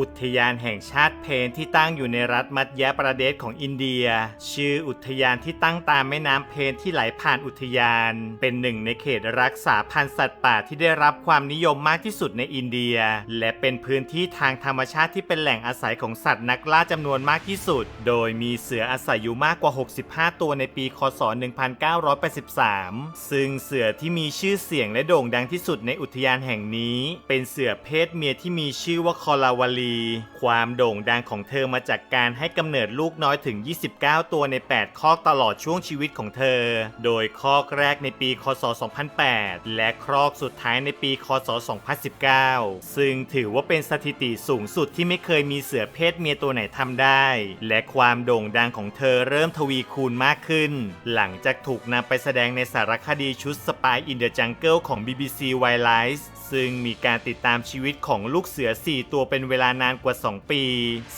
อุทยานแห่งชาติเพนที่ตั้งอยู่ในรัฐมัธยประเทศของอินเดีย ชื่ออุทยานที่ตั้งตามแม่น้ำเพนที่ไหลผ่านอุทยาน เป็นหนึ่งในเขตรักษาพันธุ์สัตว์ป่าที่ได้รับความนิยมมากที่สุดในอินเดีย และเป็นพื้นที่ทางธรรมชาติที่เป็นแหล่งอาศัยของสัตว์นักล่าจำนวนมากที่สุด โดยมีเสืออาศัยอยู่มากกว่า 65 ตัวในปี คศ 1983 ซึ่งเสือที่มีชื่อเสียงและโด่งดังที่สุดในอุทยานแห่งนี้ เป็นเสือเพศเมียที่มีชื่อว่าคอลาวลีความโด่งดังของเธอมาจากการให้กำเนิดลูกน้อยถึง 29 ตัวใน 8 คอกตลอดช่วงชีวิตของเธอ โดยคอกแรกในปี คศ 2008 และครอกสุดท้ายในปี คศ 2019 ซึ่งถือว่าเป็นสถิติสูงสุดที่ไม่เคยมีเสือเพศเมียตัวไหนทำได้ และความโด่งดังของเธอเริ่มทวีคูณมากขึ้น หลังจากถูกนำไปแสดงในสารคดีชุด Spy in the Jungle ของ BBC Wildlife ซึ่งมีการติดตามชีวิตของลูกเสือ 4 ตัวเป็นเวลานานกว่า 2 ปี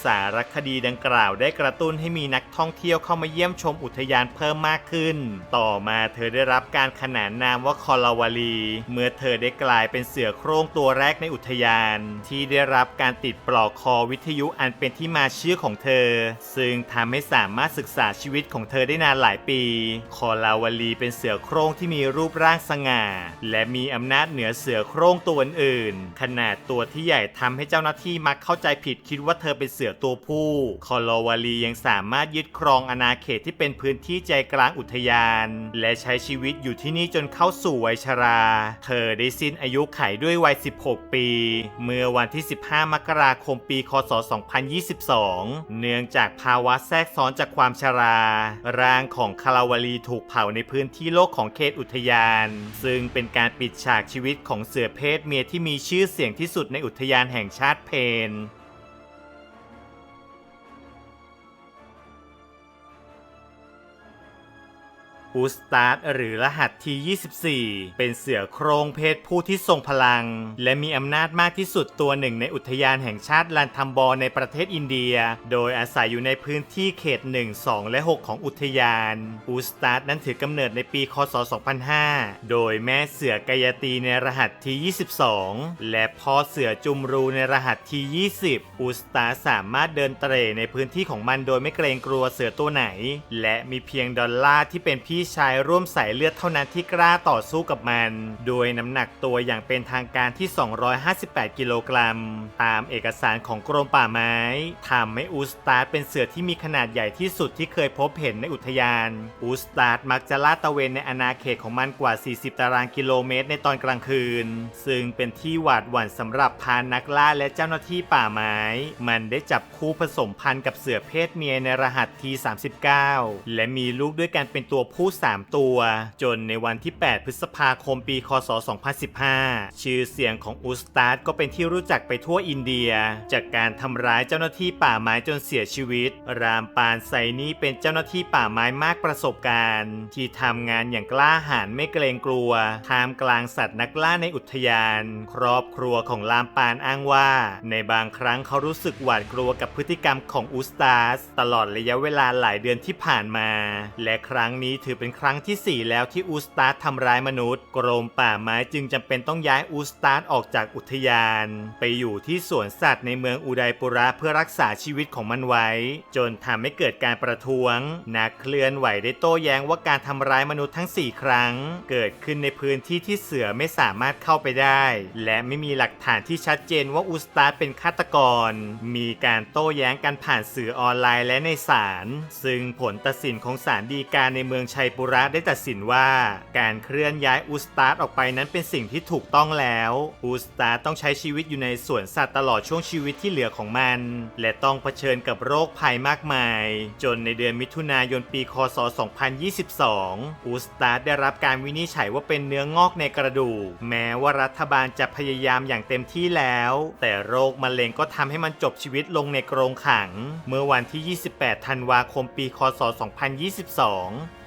สารคดีดังกล่าวได้กระตุ้นให้มีนักท่องเที่ยวเข้ามาเยี่ยมชมอุทยานเพิ่มมากขึ้น ต่อมาเธอได้รับการขนานนามว่าคอลาวาลี เมื่อเธอได้กลายเป็นเสือโคร่งตัวแรกในอุทยาน ที่ได้รับการติดปลอกคอวิทยุอันเป็นที่มาชื่อของเธอ ซึ่งทำให้สามารถศึกษาชีวิตของเธอได้นานหลายปี คอลาวาลีเป็นเสือโคร่งที่มีรูปร่างสง่า และมีอำนาจเหนือเสือโคร่งตัวอื่น ขนาดตัวที่ใหญ่ทำให้เจ้าหน้าที่มักเข้าใจผิดคิดว่าเธอเป็นเสือตัวผู้คอลาวาลียังสามารถยึดครองอาณาเขตที่เป็นพื้นที่ใจกลางอุทยาน และใช้ชีวิตอยู่ที่นี่จนเข้าสู่วัยชรา เธอได้สิ้นอายุไขด้วยวัย 16 ปี เมื่อวันที่ 15 มกราคมปี คศ 2022 เนื่องจากภาวะแทรกซ้อนจากความชรา ร่างของคาราวลีถูกเผาในพื้นที่โลกของเขตอุทยาน ซึ่งเป็นการปิดฉากชีวิตของเสือเพศเมียที่มีชื่อเสียงที่สุดในอุทยานแห่งชาติเพน อูสตาร์หรือรหัสที่24 เป็นเสือโครงเพศผู้ที่ทรงพลัง และมีอำนาจมากที่สุดตัวหนึ่งในอุทยานแห่งชาติลันทัมบอร์ในประเทศอินเดีย โดยอาศัยอยู่ในพื้นที่เขต 1 2 และ 6 ของอุทยานอูสตาร์นั้นถือกำเนิดในปีคศ 2005 โดยแม่เสือกายตีในรหัสที่22 และพ่อเสือจุมรูในรหัสที่20 อูสตาร์สามารถเดินเตร่ในพื้นที่ของมันโดยไม่เกรงกลัวเสือตัวไหน และมีเพียงดอลลาร์ที่เป็นพี่ชายร่วมสายเลือดเท่านั้นที่กล้าต่อสู้กับมัน โดยน้ำหนักตัวอย่างเป็นทางการที่ 258 กิโลกรัม ตามเอกสารของกรมป่าไม้ทำให้อูสตาร์เป็นเสือที่มีขนาดใหญ่ที่สุดที่เคยพบเห็นในอุทยาน อูสตาร์มักจะลาดตะเวนในอาณาเขตของมันกว่า 40 ตารางกิโลเมตรในตอนกลางคืน ซึ่งเป็นที่หวาดหวั่นสำหรับพานนักล่าและเจ้าหน้าที่ป่าไม้ มันได้จับคู่ผสมพันธุ์กับเสือเพศเมียในรหัสที39 และมีลูกด้วยกันเป็นตัวผู้3 ตัว จนในวันที่ 8 พฤษภาคมปี คศ 2015 ชื่อเสียงของอุสตาร์ก็เป็นที่รู้จักไปทั่วอินเดีย จากการทำร้ายเจ้าหน้าที่ป่าไม้จนเสียชีวิต รามปานไซนี่เป็นเจ้าหน้าที่ป่าไม้มากประสบการณ์ ที่ทำงานอย่างกล้าหาญไม่เกรงกลัวท่ามกลางสัตว์นักล่าในอุทยาน ครอบครัวของรามปานอ้างว่า ในบางครั้งเขารู้สึกหวาดกลัวกับพฤติกรรมของอุสตาสตลอดระยะเวลาหลายเดือนที่ผ่านมา และครั้งนี้ถือเป็นครั้งที่ 4 แล้วที่อุสตาสทำร้ายมนุษย์ กรมป่าไม้จึงจำเป็นต้องย้ายอุสตาสออกจากอุทยาน ไปอยู่ที่สวนสัตว์ในเมืองอุดัยปุระเพื่อรักษาชีวิตของมันไว้ จนทำให้เกิดการประท้วง นักเคลื่อนไหวได้โต้แย้งว่าการทำร้ายมนุษย์ทั้ง 4 ครั้ง เกิดขึ้นในพื้นที่ที่เสือไม่สามารถเข้าไปได้ และไม่มีหลักฐานที่ชัดเจนว่าอุสตาสเป็นฆาตกร มีการโต้แย้งกันผ่านสื่อออนไลน์และในศาลซึ่งผลตัดสินของศาลฎีกาในเมืองชัยปุระได้ตัดสินว่าการเคลื่อนย้ายอุสตาสออกไปนั้นเป็นสิ่งที่ถูกต้องแล้วอุสตาสต้องใช้ชีวิตอยู่ในสวนสัตว์ตลอดช่วงชีวิตที่เหลือของมัน และต้องเผชิญกับโรคภัยมากมาย จนในเดือนมิถุนายนปีคศ 2022 อุสตาสได้รับการวินิจฉัยว่าเป็นเนื้องอกในกระดูก แม้ว่ารัฐบาลจะพยายามอย่างเต็มที่แล้ว แต่โรคมะเร็งก็ทำให้มันจบชีวิตลงในกรงขัง เมื่อวันที่ 28 ธันวาคมปี คศ 2022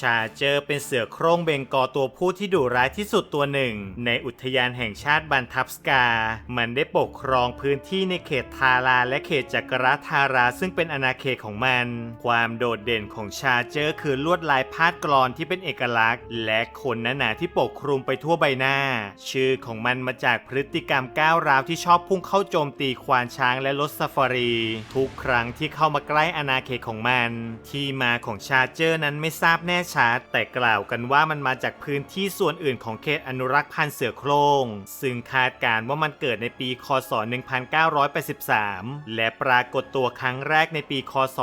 ชาเจอร์เป็นเสือโคร่งเบงกอตัวผู้ที่ดุร้ายที่สุดตัวหนึ่ง ในอุทยานแห่งชาติบันทับสกา มันได้ปกครองพื้นที่ในเขตทาราและเขตจักรทาราซึ่งเป็นอาณาเขตของมัน ความโดดเด่นของชาเจอร์คือลวดลายพาดกรอนที่เป็นเอกลักษณ์ และขนหนาๆที่ปกคลุมไปทั่วใบหน้า ชื่อของมันมาจากพฤติกรรมก้าวร้าวที่ชอบพุ่งเข้าโจมตีควานช้างและรถซาฟารี ทุกครั้งที่เข้ามาใกล้อาณาเขตของมัน ที่มาของชาเจอร์นั้นไม่ทราบแน่ชัด แต่กล่าวกันว่ามันมาจากพื้นที่ส่วนอื่นของเขตอนุรักษ์พันธุ์เสือโคร่งซึ่งคาดการณ์ว่ามันเกิดในปีคศ 1983 และปรากฏตัวครั้งแรกในปีคศ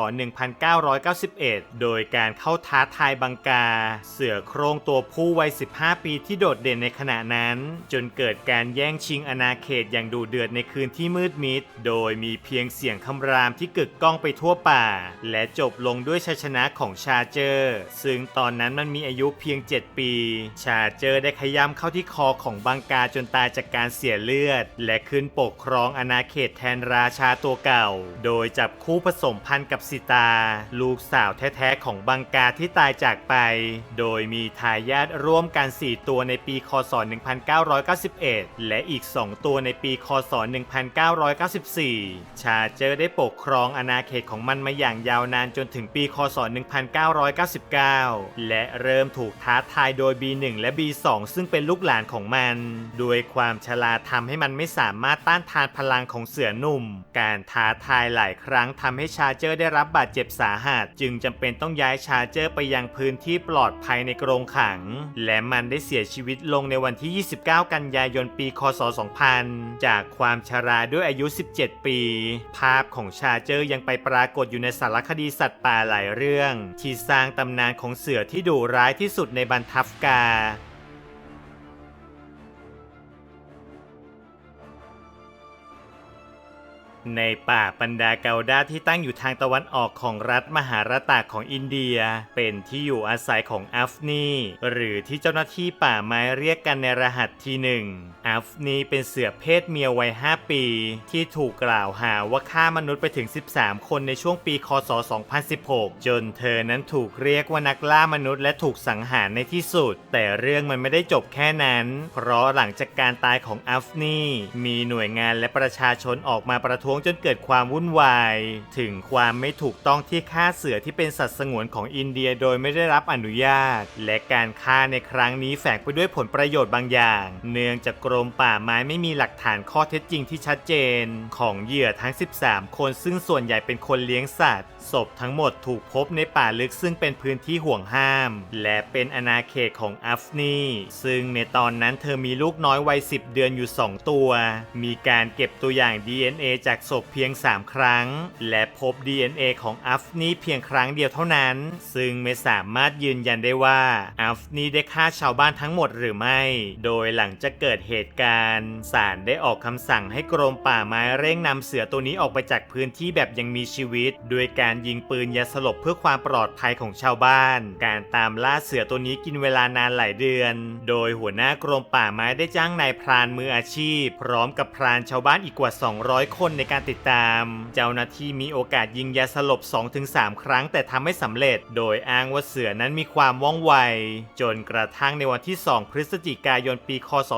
1991 โดยการเข้าท้าทายบังกา เสือโคร่งตัวผู้วัย 15 ปีที่โดดเด่นในขณะนั้น จนเกิดการแย่งชิงอาณาเขตอย่างดูเดือดในคืนที่มืดมิด โดยมีเพียงเสียงคำรามที่กึกก้องไปทั่วป่า และจบลงด้วยชัยชนะของชาเจอร์ ซึ่งตอนนั้นมันมีอายุเพียง 7 ปี ชาเจอได้ขย้ำเข้าที่คอของบังกาจนตายจากการเสียเลือด และขึ้นปกครองอาณาเขตแทนราชาตัวเก่า โดยจับคู่ผสมพันธุ์กับสิตา ลูกสาวแท้ๆของบังกาที่ตายจากไป โดยมีทายาทร่วมกัน 4 ตัวในปีคศ 1991 และอีก 2 ตัวในปีคศ 1994 ชาเจอได้ปกครองอาณาเขตของมันมาอย่างยาวนานจนถึงปีคศ 1999และเริ่มถูกท้าทายโดย B1 และ B2 ซึ่งเป็นลูกหลานของมันด้วยความชราทำให้มันไม่สามารถต้านทานพลังของเสือหนุ่ม การท้าทายหลายครั้งทำให้ชาเจอร์ได้รับบาดเจ็บสาหัส จึงจำเป็นต้องย้ายชาเจอร์ไปยังพื้นที่ปลอดภัยในกรงขัง และมันได้เสียชีวิตลงในวันที่ 29 กันยายนปีคศ 2000 จากความชราด้วยอายุ 17 ปี ภาพของชาเจอร์ยังไปปรากฏอยู่ในสารคดีสัตว์ป่าหลายเรื่อง ที่สร้างตำนานของเสือที่ดุร้ายที่สุดในบรรทัพกา ในป่าปันดาเกาดาที่ตั้งอยู่ทางตะวันออกของรัฐมหาราตาของอินเดีย เป็นที่อยู่อาศัยของอัฟนีหรือที่เจ้าหน้าที่ป่าไม้เรียกกันในรหัสที่หนึ่งอัฟนีเป็นเสือเพศเมียวัย 5 ปี ที่ถูกกล่าวหาว่าฆ่ามนุษย์ไปถึง 13 คนในช่วงปีคศ 2016 จนเธอนั้นถูกเรียกว่านักล่ามนุษย์และถูกสังหารในที่สุด แต่เรื่องมันไม่ได้จบแค่นั้น เพราะหลังจากการตายของอัฟนีมีหน่วยงานและประชาชนออกมาประท้วงวงจนเกิดความวุ่นวาย ถึงความไม่ถูกต้องที่ฆ่าเสือที่เป็นสัตว์สงวนของอินเดียโดยไม่ได้รับอนุญาต และการฆ่าในครั้งนี้แฝงไปด้วยผลประโยชน์บางอย่าง เนื่องจากกรมป่าไม้ไม่มีหลักฐานข้อเท็จจริงที่ชัดเจน ของเหยื่อทั้ง 13 คนซึ่งส่วนใหญ่เป็นคนเลี้ยงสัตว์ศพทั้งหมดถูกพบในป่าลึกซึ่งเป็นพื้นที่ห่วงห้าม และเป็นอาณาเขตของอัฟนีซึ่งในตอนนั้นเธอมีลูกน้อยวัย 10 เดือนอยู่ 2 ตัว มีการเก็บตัวอย่าง DNA จากศพเพียง 3 ครั้ง และพบ DNA ของอัฟนีเพียงครั้งเดียวเท่านั้น ซึ่งไม่สามารถยืนยันได้ว่าอัฟนีได้ฆ่าชาวบ้านทั้งหมดหรือไม่ โดยหลังจากเกิดเหตุการณ์ศาลได้ออกคำสั่งให้กรมป่าไม้เร่งนำเสือตัวนี้ออกไปจากพื้นที่แบบยังมีชีวิต โดยการยิงปืนยาสลบเพื่อความปลอดภัยของชาวบ้าน การตามล่าเสือตัวนี้กินเวลานานหลายเดือน โดยหัวหน้ากรมป่าไม้ได้จ้างนายพรานมืออาชีพ พร้อมกับพรานชาวบ้านอีกกว่า 200 คนในการติดตาม เจ้าหน้าที่มีโอกาสยิงยาสลบ 2-3 ครั้งแต่ทำไม่สำเร็จ โดยอ้างว่าเสือนั้นมีความว่องไว จนกระทั่งในวันที่ 2 พฤศจิกายนปี คศ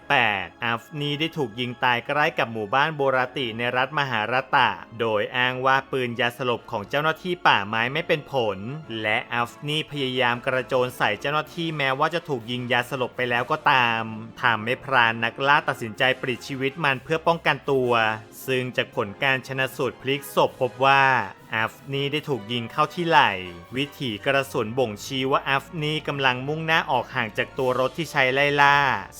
2018 อัฟนีได้ถูกยิงตายใกล้กับหมู่บ้านโบราติในรัฐมหาราตะ โดยอ้างว่าปืนยาสลบของเจ้าหน้าที่ป่าไม้ไม่เป็นผล และอัฟนีพยายามกระโจนใส่เจ้าหน้าที่แม้ว่าจะถูกยิงยาสลบไปแล้วก็ตามทำให้พรานนักล่าตัดสินใจปลิดชีวิตมันเพื่อป้องกันตัว ซึ่งจากผลการชนะสูตรพลิกศพพบว่าอัฟนีได้ถูกยิงเข้าที่ไหล่ วิถีกระสุนบ่งชี้ว่าอัฟนีกำลังมุ่งหน้าออกห่างจากตัวรถที่ใช้ไล่ล่า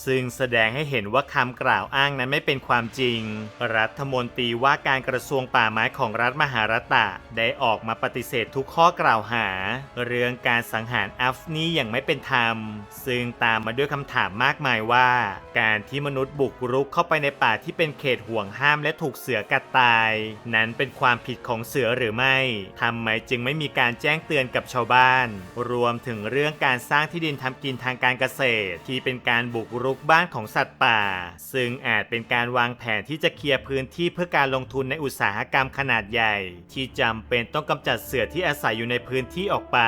ซึ่งแสดงให้เห็นว่าคำกล่าวอ้างนั้นไม่เป็นความจริง รัฐมนตรีว่าการกระทรวงป่าไม้ของรัฐมหารัตะได้ออกมาปฏิเสธทุกข้อกล่าวหา เรื่องการสังหารอัฟนีอย่างไม่เป็นธรรม ซึ่งตามมาด้วยคำถามมากมายว่า การที่มนุษย์บุกรุกเข้าไปในป่าที่เป็นเขตห่วงห้ามและถูกเสือกัดตาย นั้นเป็นความผิดของเสือหรือไม่ ทำไมจึงไม่มีการแจ้งเตือนกับชาวบ้าน รวมถึงเรื่องการสร้างที่ดินทำกินทางการเกษตร ที่เป็นการบุกรุกบ้านของสัตว์ป่า ซึ่งอาจเป็นการวางแผนที่จะเคลียร์พื้นที่เพื่อการลงทุนในอุตสาหกรรมขนาดใหญ่ ที่จำเป็นต้องกำจัดเสือที่อาศัยอยู่ในพื้นที่ออกไป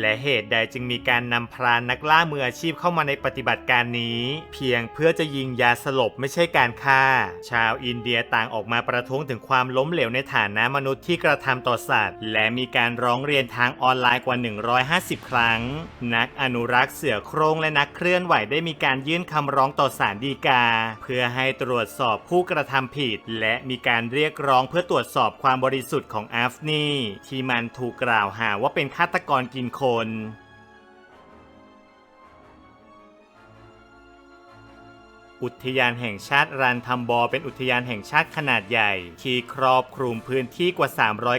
และเหตุใดจึงมีการนำพรานนักล่ามืออาชีพเข้ามาในปฏิบัติการนี้ เพียงเพื่อจะยิงยาสลบไม่ใช่การฆ่า ชาวอินเดียต่างออกมาประท้วงถึงความล้มเหลวในฐานะมนุษย์ที่กระทำต่อสัตว์ และมีการร้องเรียนทางออนไลน์กว่า 150 ครั้ง นักอนุรักษ์เสือโครงและนักเคลื่อนไหวได้มีการยื่นคำร้องต่อศาลฎีกา เพื่อให้ตรวจสอบผู้กระทำผิด และมีการเรียกร้องเพื่อตรวจสอบความบริสุทธิ์ของอัฟนีที่มันถูกกล่าวหาว่าเป็นฆาตกรกินคน อุทยานแห่งชาติรันทัมบอเป็นอุทยานแห่งชาติขนาดใหญ่ ที่ครอบคลุมพื้นที่กว่า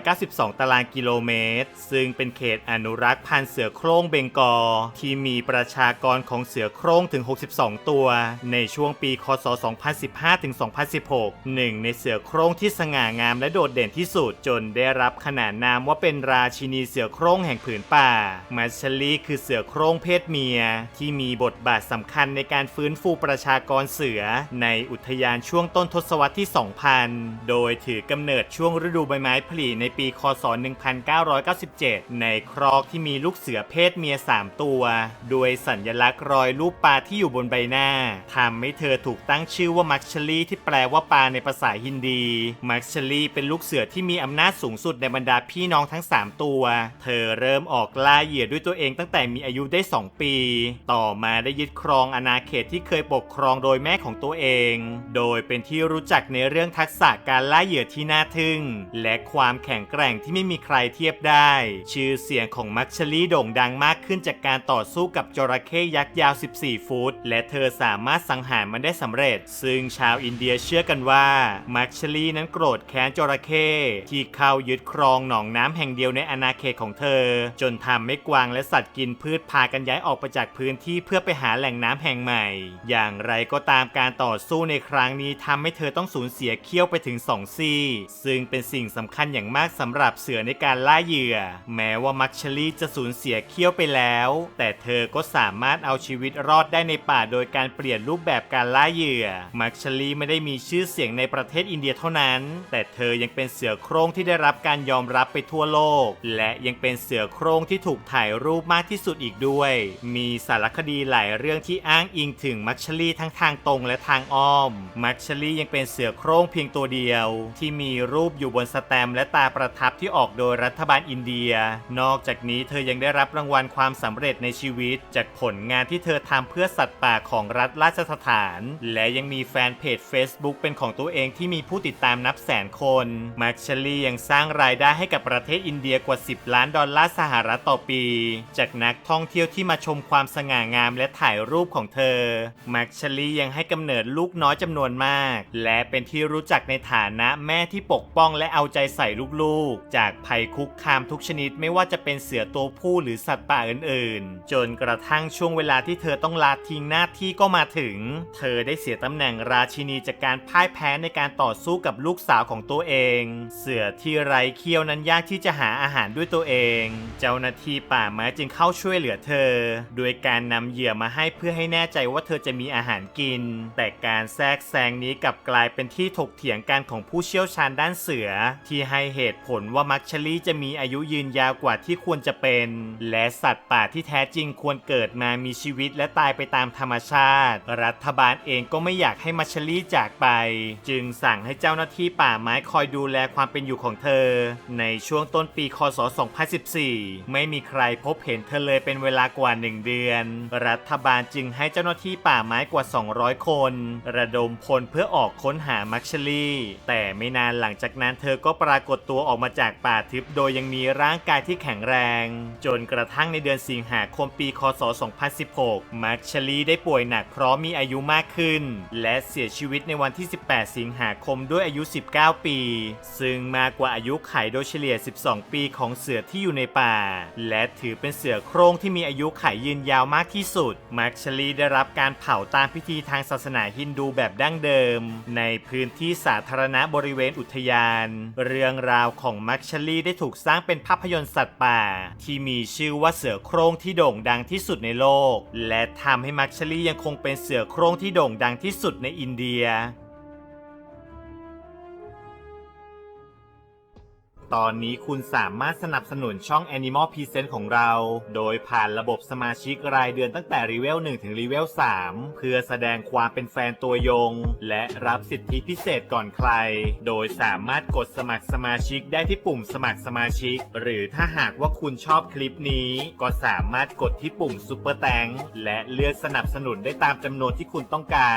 392 ตารางกิโลเมตร ซึ่งเป็นเขตอนุรักษ์พันธุ์เสือโคร่งเบงกอ ที่มีประชากรของเสือโคร่งถึง 62 ตัว ในช่วงปีคศ 2015 ถึง 2016 หนึ่งในเสือโคร่งที่สง่างามและโดดเด่นที่สุด จนได้รับขนานนามว่าเป็นราชินีเสือโคร่งแห่งผืนป่า มัชลีคือเสือโคร่งเพศเมีย ที่มีบทบาทสำคัญในการฟื้นฟูประชากรเสือ ในอุทยานช่วงต้นทศวรรษที่ 2000 โดยถือกำเนิดช่วงฤดูใบไม้ผลิในปี คศ 1997 ในครอกที่มีลูกเสือเพศเมีย 3 ตัว โดยสัญลักษณ์รอยรูปปลาที่อยู่บนใบหน้าทำให้เธอถูกตั้งชื่อว่ามักชลีที่แปลว่าปลาในภาษาฮินดี มักชลีเป็นลูกเสือที่มีอำนาจสูงสุดในบรรดาพี่น้องทั้ง 3 ตัว เธอเริ่มออกล่าเหยื่อด้วยตัวเองตั้งแต่มีอายุได้ 2 ปี ต่อมาได้ยึดครองอาณาเขตที่เคยปกครองโดยแม่ของตัวเอง โดยเป็นที่รู้จักในเรื่องทักษะการล่าเหยื่อที่น่าทึ่ง และความแข็งแกร่งที่ไม่มีใครเทียบได้ ชื่อเสียงของมักชลีโด่งดังมากขึ้นจากการต่อสู้กับจระเข้ยักษ์ยาว 14 ฟุต และเธอสามารถสังหารมันได้สำเร็จ ซึ่งชาวอินเดียเชื่อกันว่ามักชลีนั้นโกรธแค้นจระเข้ที่เข้ายึดครองหนองน้ำแห่งเดียวในอาณาเขตของเธอ จนทำให้กวางและสัตว์กินพืชพากันย้ายออกไปจากพื้นที่เพื่อไปหาแหล่งน้ำแห่งใหม่ อย่างไรก็ตามามการต่อสู้ในครั้งนี้ทำให้เธอต้องสูญเสียเขี้ยวไปถึงสองซี่ ซึ่งเป็นสิ่งสำคัญอย่างมากสำหรับเสือในการล่าเหยื่อ แม้ว่ามักชลีจะสูญเสียเขี้ยวไปแล้ว แต่เธอก็สามารถเอาชีวิตรอดได้ในป่าโดยการเปลี่ยนรูปแบบการล่าเหยื่อ มักชลีไม่ได้มีชื่อเสียงในประเทศอินเดียเท่านั้น แต่เธอยังเป็นเสือโคร่งที่ได้รับการยอมรับไปทั่วโลก และยังเป็นเสือโคร่งที่ถูกถ่ายรูปมากที่สุดอีกด้วย มีสารคดีหลายเรื่องที่อ้างอิงถึงมักชลีทั้งทางางตรงและทางอ้อม มักชลียังเป็นเสือโคร่งเพียงตัวเดียว ที่มีรูปอยู่บนสแตมและตาประทับที่ออกโดยรัฐบาลอินเดีย นอกจากนี้เธอยังได้รับรางวัลความสำเร็จในชีวิต จากผลงานที่เธอทำเพื่อสัตว์ป่าของรัฐราชสถาน และยังมีแฟนเพจ Facebook เป็นของตัวเองที่มีผู้ติดตามนับแสนคน มักชลียังสร้างรายได้ให้กับประเทศอินเดียกว่า 10 ล้านดอลลาร์สหรัฐต่อปี จากนักท่องเที่ยวที่มาชมความสง่างามและถ่ายรูปของเธอ มักชลียังให้กำเนิดลูกน้อยจำนวนมาก และเป็นที่รู้จักในฐานะแม่ที่ปกป้องและเอาใจใส่ลูกๆ จากภัยคุกคามทุกชนิดไม่ว่าจะเป็นเสือตัวผู้หรือสัตว์ป่าอื่นๆ จนกระทั่งช่วงเวลาที่เธอต้องลาทิ้งหน้าที่ก็มาถึง เธอได้เสียตำแหน่งราชินีจากการพ่ายแพ้ในการต่อสู้กับลูกสาวของตัวเอง เสือที่ไร้เขี้ยวนั้นยากที่จะหาอาหารด้วยตัวเอง เจ้าหน้าที่ป่าไม้จึงเข้าช่วยเหลือเธอ โดยการนำเหยื่อมาให้เพื่อให้แน่ใจว่าเธอจะมีอาหารกินแต่การแทรกแซงนี้กลับกลายเป็นที่ถกเถียงกันของผู้เชี่ยวชาญด้านเสือ ที่ให้เหตุผลว่ามักชลีจะมีอายุยืนยาวกว่าที่ควรจะเป็น และสัตว์ป่าที่แท้จริงควรเกิดมามีชีวิตและตายไปตามธรรมชาติ รัฐบาลเองก็ไม่อยากให้มัชลีจากไป จึงสั่งให้เจ้าหน้าที่ป่าไม้คอยดูแลความเป็นอยู่ของเธอ ในช่วงต้นปีคศ 2014 ไม่มีใครพบเห็นเธอเลยเป็นเวลากว่า 1 เดือน รัฐบาลจึงให้เจ้าหน้าที่ป่าไม้กว่า 200คน ระดมพลเพื่อออกค้นหามักชลีแต่ไม่นานหลังจากนั้นเธอก็ปรากฏตัวออกมาจากป่าทึบโดยยังมีร่างกายที่แข็งแรง จนกระทั่งในเดือนสิงหาคมปี คศ 2016 มักชลีได้ป่วยหนักเพราะมีอายุมากขึ้น และเสียชีวิตในวันที่ 18 สิงหาคมด้วยอายุ 19 ปี ซึ่งมากกว่าอายุไขโดยเฉลี่ย 12 ปีของเสือที่อยู่ในป่า และถือเป็นเสือโคร่งที่มีอายุไขยืนยาวมากที่สุด มักชลีได้รับการเผาตามพิธีทางศาสนาฮินดูแบบดั้งเดิม ในพื้นที่สาธารณะบริเวณอุทยาน เรื่องราวของมักชลีได้ถูกสร้างเป็นภาพยนตร์สัตว์ป่า ที่มีชื่อว่าเสือโคร่งที่โด่งดังที่สุดในโลก และทำให้มักชลียังคงเป็นเสือโคร่งที่โด่งดังที่สุดในอินเดีย ตอนนี้คุณสามารถสนับสนุนช่อง Animal Present ของเรา โดยผ่านระบบสมาชิกรายเดือนตั้งแต่รีเวล1ถึงรีเวล3เพื่อแสดงความเป็นแฟนตัวยง และรับสิทธิพิเศษก่อนใคร โดยสามารถกดสมัครสมาชิกได้ที่ปุ่มสมัครสมาชิก หรือถ้าหากว่าคุณชอบคลิปนี้ ก็สามารถกดที่ปุ่ม Super t h a n k และเลือกสนับสนุนได้ตามจำนวนที่คุณต้องการ